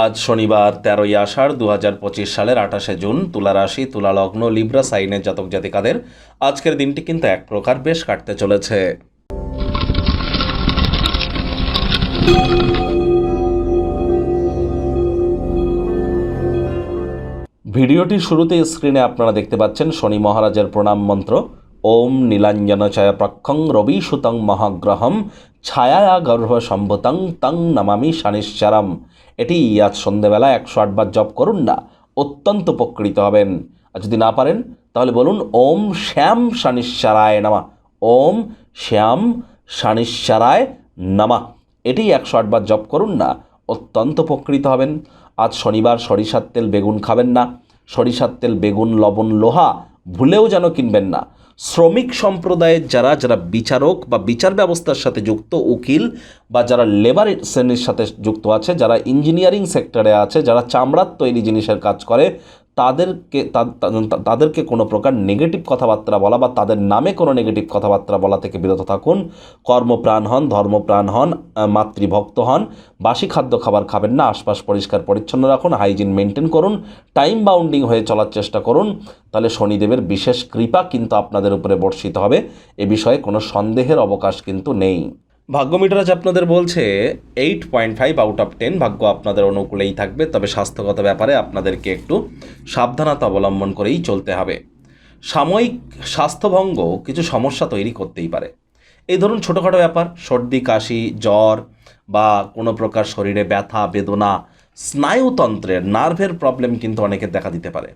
আজ শনিবার তেরোই আষাঢ় দু হাজার পঁচিশ সালের আঠাশে জুন তুলা রাশি তুলা লগ্ন লিব্রা, সাইনের জাতক জাতিকাদের আজকের দিনটি কিন্তু এক প্রকার বেশ কাটতে চলেছে। ভিডিওটির শুরুতে স্ক্রিনে আপনারা দেখতে পাচ্ছেন শনি মহারাজের প্রণাম মন্ত্র। ওম নীলাঞ্জন ছায়া প্রক্ষং রবি সুতং মহাগ্রহম ছায়া গর্ভ সম্ভতং তং নমামি শানিশ্চারম। এটি আজ সন্ধেবেলা একশো আটবার জপ করুন না, অত্যন্ত উপকৃত হবেন। আর যদি না পারেন, তাহলে বলুন, ওম শ্যাম শানিশ্চারায় নামা। ওম শ্যাম শানিশ্চারায় নামা। এটি একশো আটবার জপ করুন না, অত্যন্ত উপকৃত হবেন। আজ শনিবার সরিষার তেল বেগুন খাবেন না, সরিষার তেল বেগুন, লবণ, লোহা ভুলেও যেন কিনবেন না। শ্রমিক সম্প্রদায়ের যারা যারা বিচারক বা বিচার ব্যবস্থার সাথে যুক্ত উকিল বা যারা লেবার শ্রেণির সাথে যুক্ত আছে, যারা ইঞ্জিনিয়ারিং সেক্টরে আছে, যারা চামড়ার তৈরি জিনিসের কাজ করে তাদেরকে তাদেরকে কোনো প্রকার নেগেটিভ কথাবার্তা বলা বা তাদের নামে কোনো নেগেটিভ কথাবার্তা বলা থেকে বিরত থাকুন। কর্মপ্রাণ হন, ধর্মপ্রাণ হন মাতৃভক্ত হন, বাসি খাদ্য খাবার খাবেন না, আশপাশ পরিষ্কার পরিচ্ছন্ন রাখুন হাইজিন মেনটেন করুন টাইম বাউন্ডিং হয়ে চলার চেষ্টা করুন। তাহলে শনিদেবের বিশেষ কৃপা কিন্তু আপনাদের উপরে বর্ষিত হবে। এ বিষয়ে কোনো সন্দেহের অবকাশ কিন্তু নেই। ভাগ্য মিটারাজ আপনাদের বলছে eight point five out of ten ভাগ্য আপনাদের অনুকূলেই থাকবে, তবে স্বাস্থ্যগত ব্যাপারে আপনাদেরকে একটু সাবধানতা অবলম্বন করেই চলতে হবে। সাময়িক স্বাস্থ্যভঙ্গ কিছু সমস্যা তৈরি করতেই পারে। এই ধরুন ছোটোখাটো ব্যাপার, সর্দি, কাশি, জ্বর বা কোনো প্রকার শরীরে ব্যথা, বেদনা, স্নায়ুতন্ত্রের নার্ভের প্রবলেম কিন্তু অনেকের দেখা দিতে পারে।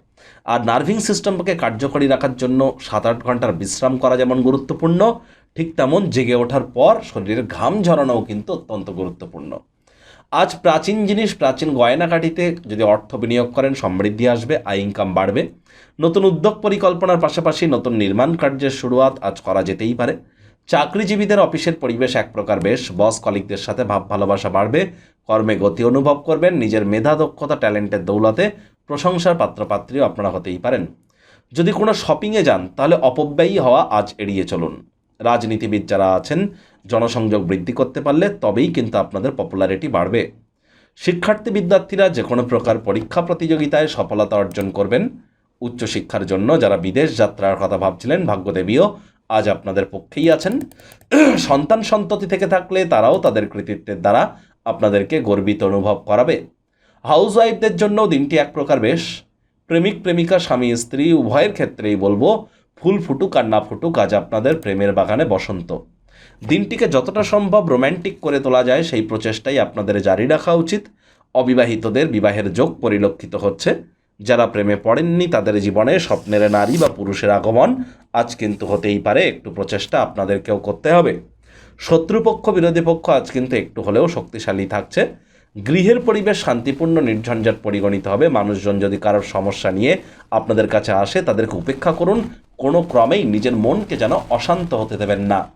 আর নার্ভিং সিস্টেমকে কার্যকরী রাখার জন্য সাত আট ঘণ্টার বিশ্রাম করা যেমন গুরুত্বপূর্ণ ঠিক তেমন জেগে ওঠার পর শরীরের ঘাম ঝরানোও কিন্তু অত্যন্ত গুরুত্বপূর্ণ। আজ প্রাচীন জিনিস, প্রাচীন গয়নাকাটিতে যদি অর্থ বিনিয়োগ করেন, সমৃদ্ধি আসবে, আয় ইনকাম বাড়বে। নতুন উদ্যোগ পরিকল্পনার পাশাপাশি নতুন নির্মাণ কার্যের শুরুয়াত আজ করা যেতেই পারে। চাকরিজীবীদের অফিসের পরিবেশ এক প্রকার বেশ, বস কলিকদের সাথে ভাব ভালোবাসা বাড়বে, কর্মে গতি অনুভব করবেন, নিজের মেধা, দক্ষতা, ট্যালেন্টের দৌলতে প্রশংসার পাত্রপাত্রীও আপনারা হতেই পারেন। যদি কোনো শপিংয়ে যান, তাহলে অপব্যয়ী হওয়া আজ এড়িয়ে চলুন। রাজনীতিবিদ যারা আছেন, জনসংযোগ বৃদ্ধি করতে পারলে তবেই কিন্তু আপনাদের পপুলারিটি বাড়বে। শিক্ষার্থী বিদ্যার্থীরা যে কোনো প্রকার পরীক্ষা প্রতিযোগিতায় সফলতা অর্জন করবেন। উচ্চশিক্ষার জন্য যারা বিদেশ যাত্রার কথা ভাবছিলেন, ভাগ্যদেবীও আজ আপনাদের পক্ষেই আছেন। সন্তান সন্ততি থেকে থাকলে তারাও তাদের কৃতিত্বের দ্বারা আপনাদেরকে গর্বিত অনুভব করাবে। হাউস ওয়াইফদের জন্য দিনটি এক প্রকার বেশ। প্রেমিক, প্রেমিকা, স্বামী, স্ত্রী, উভয়ের ক্ষেত্রেই বলব ফুল ফুটুক আর না ফুটুক, আজ আপনাদের প্রেমের বাগানে বসন্ত। দিনটিকে যতটা সম্ভব রোম্যান্টিক করে তোলা যায়, সেই প্রচেষ্টাই আপনাদের জারি রাখা উচিত। অবিবাহিতদের বিবাহের যোগ পরিলক্ষিত হচ্ছে। যারা প্রেমে পড়েননি, তাদের জীবনে স্বপ্নের নারী বা পুরুষের আগমন আজ কিন্তু হতেই পারে, একটু প্রচেষ্টা আপনাদেরকেও করতে হবে। শত্রুপক্ষ, বিরোধী পক্ষ আজ কিন্তু একটু হলেও শক্তিশালী থাকছে। গৃহের পরিবেশ শান্তিপূর্ণ, নির্ঝঞ্ঝাট পরিগণিত হবে। মানুষজন যদি কারোর সমস্যা নিয়ে আপনাদের কাছে আসে, তাদেরকে উপেক্ষা করুন। কোনো ক্রমেই নিজের মনকে যেন অশান্ত হতে দেবেন না।